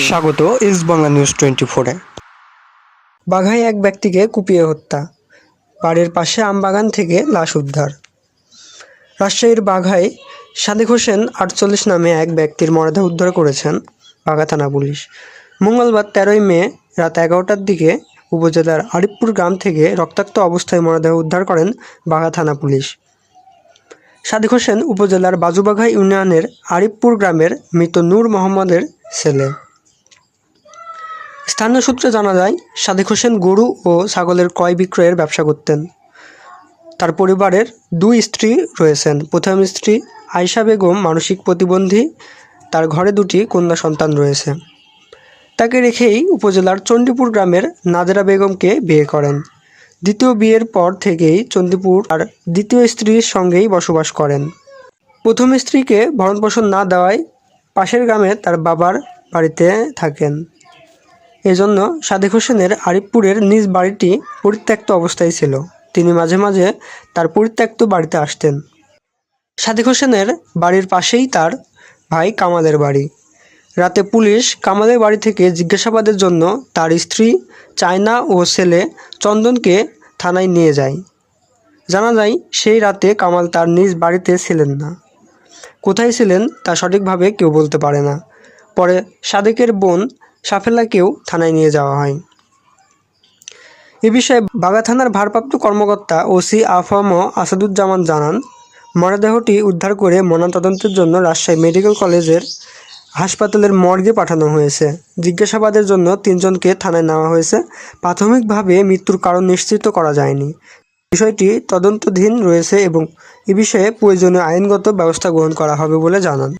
স্বাগত ইস Bangla news twenty ফোরে বাঘায় এক ব্যক্তিকে কুপিয়ে হত্যা। বাড়ির পাশে আমবাগান থেকে লাশ উদ্ধার। রাজশাহীর বাঘায় সাদিক হোসেন আটচল্লিশ নামে এক ব্যক্তির মরদেহ উদ্ধার করেছেন বাঘা থানা পুলিশ। মঙ্গলবার তেরোই মে রাত এগারোটার দিকে উপজেলার আরিফপুর গ্রাম থেকে রক্তাক্ত অবস্থায় মরদেহ উদ্ধার করেন বাঘা থানা পুলিশ। সাদিক হোসেন উপজেলার বাজুবাঘা ইউনিয়নের আরিফপুর গ্রামের মৃত নূর মোহাম্মদের ছেলে। স্থানীয় সূত্রে জানা যায়, সাদিক হোসেন গরু ও ছাগলের ক্রয় বিক্রয়ের ব্যবসা করতেন। তার পরিবারের দুই স্ত্রী রয়েছেন। প্রথম স্ত্রী আয়শা বেগম মানসিক প্রতিবন্ধী। তার ঘরে দুটি কন্যা সন্তান রয়েছে। তাকে রেখেই উপজেলার চণ্ডীপুর গ্রামের নাজরা বেগমকে বিয়ে করেন। দ্বিতীয় বিয়ের পর থেকেই চণ্ডীপুর আর দ্বিতীয় স্ত্রীর সঙ্গেই বসবাস করেন। প্রথম স্ত্রীকে ভরণপোষণ না দেওয়ায় পাশের গ্রামে তার বাবার বাড়িতে থাকেন। এজন্য সাদেক হোসেনের আরিফপুরের নিজ বাড়িটি পরিত্যক্ত অবস্থায় ছিল। তিনি মাঝে মাঝে তার পরিত্যক্ত বাড়িতে আসতেন। সাদেক হোসেনের বাড়ির পাশেই তার ভাই কামালের বাড়ি। রাতে পুলিশ কামালের বাড়ি থেকে জিজ্ঞাসাবাদের জন্য তার স্ত্রী, চায়না ও ছেলে চন্দনকে থানায় নিয়ে যায়। জানা যায়, সেই রাতে কামাল তার নিজ বাড়িতে ছিলেন না। কোথায় ছিলেন তা সঠিকভাবে কেউ বলতে পারে না। পরে সাদেকের বোন সাফেলাকেও থানায় নিয়ে যাওয়া হয়। এ বিষয়ে বাগা থানার ভারপ্রাপ্ত কর্মকর্তা ওসি আফম আসাদুজ্জামান জানান, মরদেহটি উদ্ধার করে ময়নাতদন্তের জন্য রাজশাহী মেডিকেল কলেজের হাসপাতালের মর্গে পাঠানো হয়েছে। জিজ্ঞাসাবাদের জন্য তিনজনকে থানায় নেওয়া হয়েছে। প্রাথমিকভাবে মৃত্যুর কারণ নিশ্চিত করা যায়নি। বিষয়টি তদন্তধীন রয়েছে এবং এ বিষয়ে প্রয়োজনীয় আইনগত ব্যবস্থা গ্রহণ করা হবে বলে জানান।